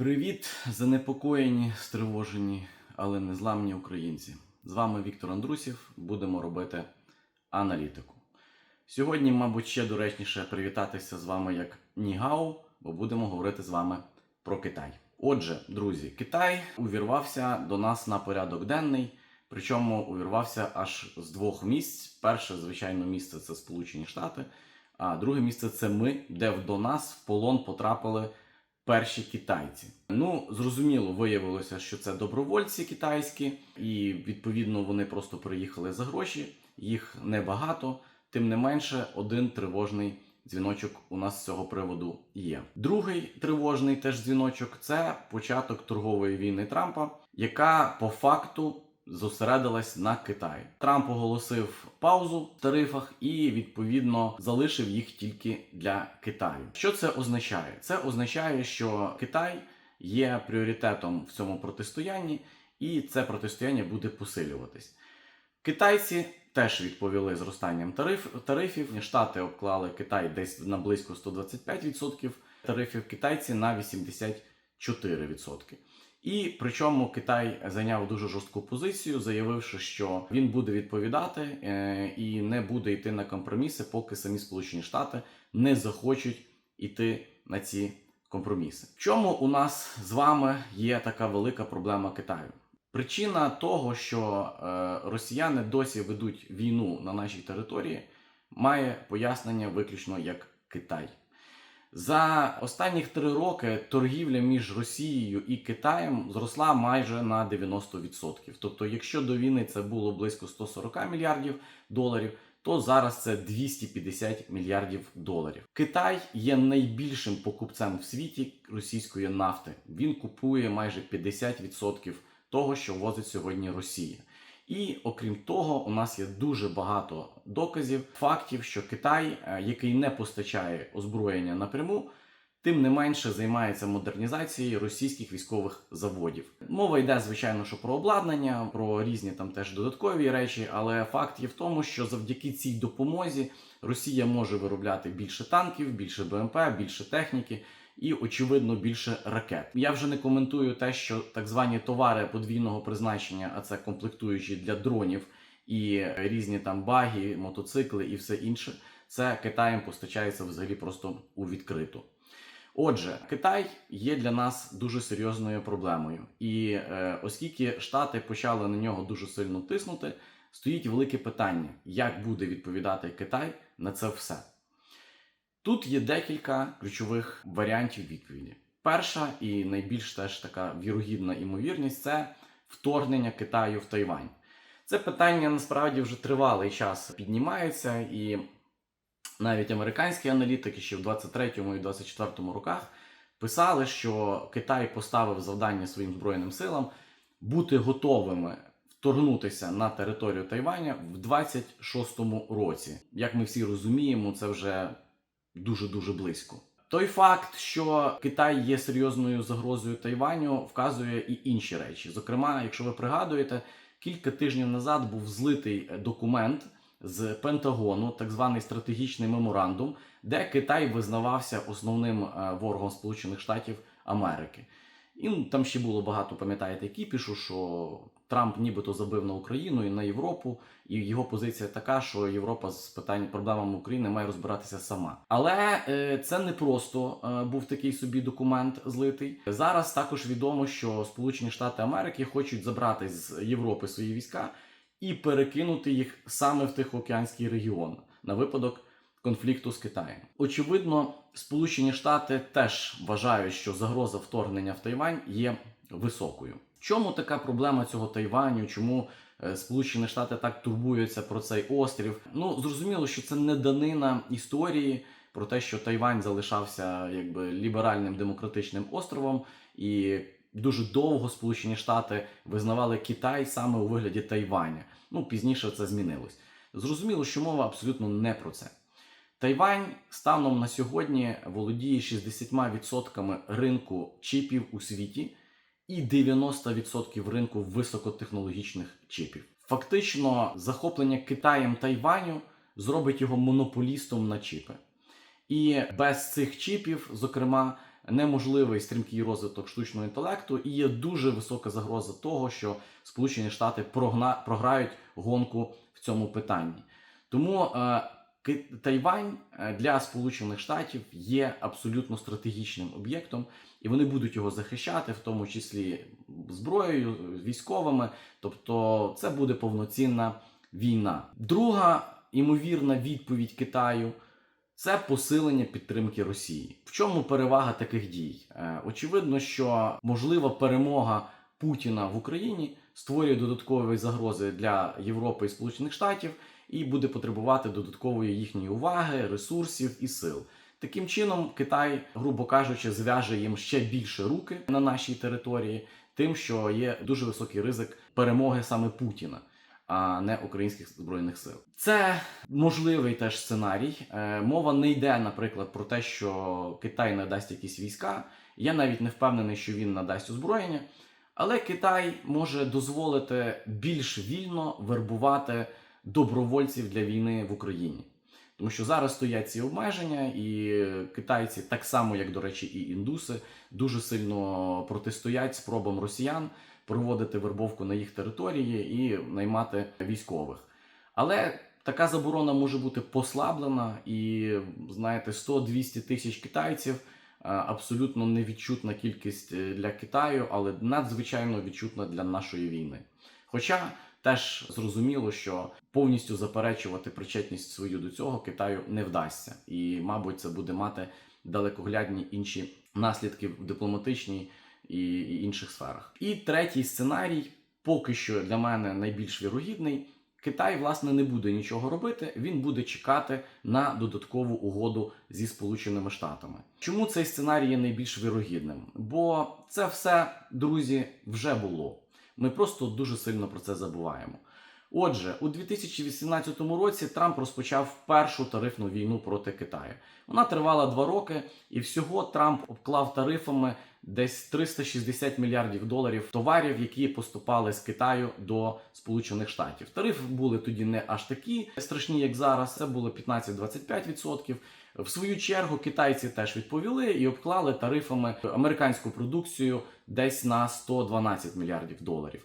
Привіт, занепокоєні, стривожені, але незламні українці. З вами Віктор Андрусів. Будемо робити аналітику. Сьогодні, мабуть, ще доречніше привітатися з вами як Нігау, бо будемо говорити з вами про Китай. Отже, друзі, Китай увірвався до нас на порядок денний, причому увірвався аж з двох місць. Перше, звичайно, місце це Сполучені Штати, а друге місце це ми, де до нас в полон потрапили перші китайці. Ну, зрозуміло, виявилося, що це добровольці китайські, і відповідно вони просто приїхали за гроші. Їх небагато. Тим не менше, один тривожний дзвіночок у нас з цього приводу є. Другий тривожний теж дзвіночок це початок торгової війни Трампа, яка по факту зосередилась на Китаї. Трамп оголосив паузу в тарифах і відповідно залишив їх тільки для Китаю. Що це означає? Це означає, що Китай є пріоритетом в цьому протистоянні, і це протистояння буде посилюватись. Китайці теж відповіли зростанням тариф, тарифів. Штати обклали Китай десь на близько 125% тарифів, китайці на 84%. І причому Китай зайняв дуже жорстку позицію, заявивши, що він буде відповідати е, і не буде йти на компроміси, поки самі Сполучені Штати не захочуть йти на ці компроміси. В чому у нас з вами є така велика проблема Китаю? Причина того, що е, росіяни досі ведуть війну на нашій території, має пояснення виключно як Китай. За останніх три роки торгівля між Росією і Китаєм зросла майже на 90%. Тобто, якщо до війни це було близько 140 мільярдів доларів, то зараз це 250 мільярдів доларів. Китай є найбільшим покупцем в світі російської нафти. Він купує майже 50% того, що возить сьогодні Росія. І окрім того, у нас є дуже багато доказів, фактів, що Китай, е, який не постачає озброєння напряму, тим не менше займається модернізацією російських військових заводів. Мова йде, звичайно, що про обладнання, про різні там теж додаткові речі, але факт є в тому, що завдяки цій допомозі Росія може виробляти більше танків, більше БМП, більше техніки і, очевидно, більше ракет. Я вже не коментую те, що так звані товари подвійного призначення, а це комплектуючі для дронів і різні там баги, мотоцикли і все інше. Це Китаєм постачається взагалі просто у відкриту. Отже, Китай є для нас дуже серйозною проблемою, і е, оскільки Штати почали на нього дуже сильно тиснути, стоїть велике питання, як буде відповідати Китай на це все. Тут є декілька ключових варіантів відповіді. Перша і найбільш теж така вірогідна імовірність це вторгнення Китаю в Тайвань. Це питання насправді вже тривалий час піднімається, і навіть американські аналітики ще в 23-му і 24-му роках писали, що Китай поставив завдання своїм збройним силам бути готовими вторгнутися на територію Тайваня в 26-му році. Як ми всі розуміємо, це вже дуже дуже близько. Той факт, що Китай є серйозною загрозою Тайваню, вказує і інші речі. Зокрема, якщо ви пригадуєте, кілька тижнів назад був злитий документ з Пентагону, так званий стратегічний меморандум, де Китай визнавався основним е, ворогом Сполучених Штатів Америки. І ну, там ще було багато, пам'ятаєте, кіпішу, що Трамп нібито забив на Україну і на Європу, і його позиція така, що Європа з питань проблемами України має розбиратися сама. Але е, це не просто е, був такий собі документ злитий. Зараз також відомо, що Сполучені Штати Америки хочуть забрати з Європи свої війська і перекинути їх саме в Тихоокеанський регіон на випадок конфлікту з Китаєм. Очевидно, Сполучені Штати теж вважають, що загроза вторгнення в Тайвань є високою. Чому така проблема цього Тайваню? Чому е, Сполучені Штати так турбуються про цей острів? Ну зрозуміло, що це не данина історії про те, що Тайвань залишався якби ліберальним демократичним островом, і дуже довго Сполучені Штати визнавали Китай саме у вигляді Тайваня. Ну пізніше це змінилось. Зрозуміло, що мова абсолютно не про це. Тайвань станом на сьогодні володіє 60% ринку чіпів у світі і 90% ринку високотехнологічних чіпів. Фактично, захоплення Китаєм Тайваню зробить його монополістом на чіпи. І без цих чіпів, зокрема, неможливий стрімкий розвиток штучного інтелекту і є дуже висока загроза того, що Сполучені Штати програють гонку в цьому питанні. Тому е, Тайвань е, для Сполучених Штатів є абсолютно стратегічним об'єктом, і вони будуть його захищати, в тому числі зброєю, військовими. Тобто, це буде повноцінна війна. Друга імовірна відповідь Китаю це посилення підтримки Росії. В чому перевага таких дій? Е, Очевидно, що можлива перемога Путіна в Україні створює додаткові загрози для Європи і Сполучених Штатів і буде потребувати додаткової їхньої уваги, ресурсів і сил. Таким чином, Китай, грубо кажучи, зв'яже їм ще більше руки на нашій території, тим, що є дуже високий ризик перемоги саме Путіна, а не українських збройних сил. Це можливий теж сценарій. Е, Мова не йде, наприклад, про те, що Китай надасть якісь війська. Я навіть не впевнений, що він надасть озброєння. Але Китай може дозволити більш вільно вербувати добровольців для війни в Україні. Тому що зараз стоять ці обмеження, і китайці, так само як, до речі, і індуси, дуже сильно протистоять спробам росіян проводити вербовку на їх території і наймати військових. Але така заборона може бути послаблена, і знаєте, 100-200 тисяч китайців е, абсолютно невідчутна кількість е, для Китаю, але надзвичайно відчутна для нашої війни. Хоча теж зрозуміло, що повністю заперечувати причетність свою до цього Китаю не вдасться, і, мабуть, це буде мати далекоглядні інші наслідки в дипломатичній і, інших сферах. І третій сценарій, поки що для мене найбільш вірогідний. Китай, власне, не буде нічого робити, він буде чекати на додаткову угоду зі Сполученими Штатами. Чому цей сценарій є найбільш вірогідним? Бо це все, друзі, вже було. Ми просто дуже сильно про це забуваємо. Отже, у 2018 році Трамп розпочав першу тарифну війну проти Китаю. Вона тривала два роки, і всього Трамп обклав тарифами десь 360 мільярдів доларів товарів, які поступали з Китаю до Сполучених Штатів. Тарифи були тоді не аж такі страшні, як зараз. Це було 15-25%. В свою чергу китайці теж відповіли і обклали тарифами американську продукцію десь на 112 мільярдів доларів.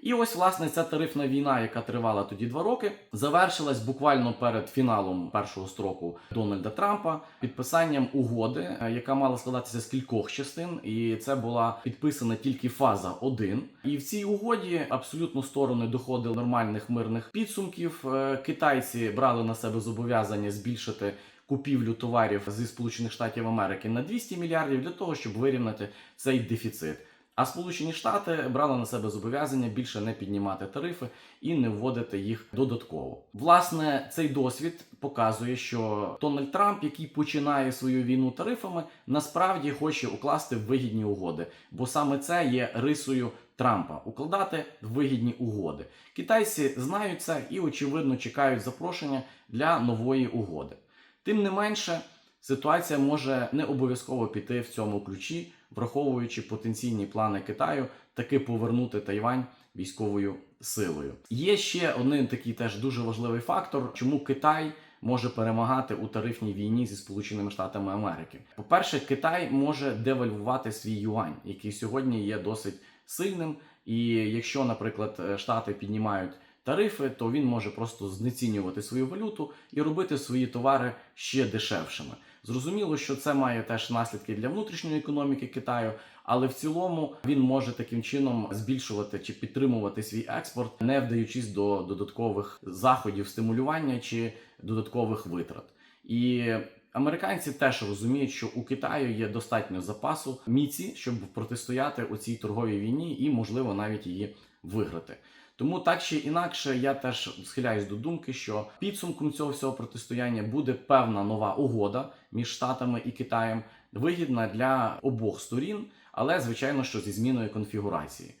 І ось власне ця тарифна війна, яка тривала тоді два роки, завершилась буквально перед фіналом першого строку Дональда Трампа підписанням угоди, е, яка мала складатися з кількох частин, і це була підписана тільки фаза 1. І в цій угоді абсолютно сторони доходили нормальних мирних підсумків. Е, Китайці брали на себе зобов'язання збільшити. Купівлю товарів зі Сполучених Штатів Америки на 200 мільярдів для того, щоб вирівняти цей дефіцит. А Сполучені Штати брали на себе зобов'язання більше не піднімати тарифи і не вводити їх додатково. Власне, цей досвід показує, що Дональд Трамп, який починає свою війну тарифами, насправді хоче укласти вигідні угоди, бо саме це є рисою Трампа укладати вигідні угоди. Китайці знають це і очевидно чекають запрошення для нової угоди. Тим не менше, ситуація може не обов'язково піти в цьому ключі, враховуючи потенційні плани Китаю таки повернути Тайвань військовою силою. Є ще один такий теж дуже важливий фактор, чому Китай може перемагати у тарифній війні зі Сполученими Штатами Америки. По-перше, Китай може девальвувати свій юань, який сьогодні є досить сильним. І якщо, наприклад, Штати піднімають тарифи, то він може просто знецінювати свою валюту і робити свої товари ще дешевшими. Зрозуміло, що це має теж наслідки для внутрішньої економіки Китаю, але в цілому він може таким чином збільшувати чи підтримувати свій експорт, не вдаючись до додаткових заходів стимулювання чи додаткових витрат. І Американці теж розуміють, що у Китаю є достатньо запасу міці, щоб протистояти у цій торговій війні і, можливо, навіть її виграти. Тому так чи інакше, я теж схиляюсь до думки, що підсумком цього всього протистояння буде певна нова угода між Штатами і Китаєм, вигідна для обох сторін, але звичайно, що зі зміною конфігурації.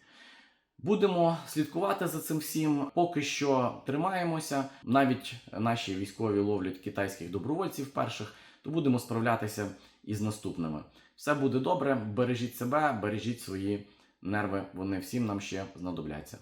Будемо слідкувати за цим всім. Поки що тримаємося. Навіть наші військові ловлять китайських добровольців перших, то будемо справлятися із наступними. Все буде добре. Бережіть себе, бережіть свої нерви. Вони всім нам ще знадобляться.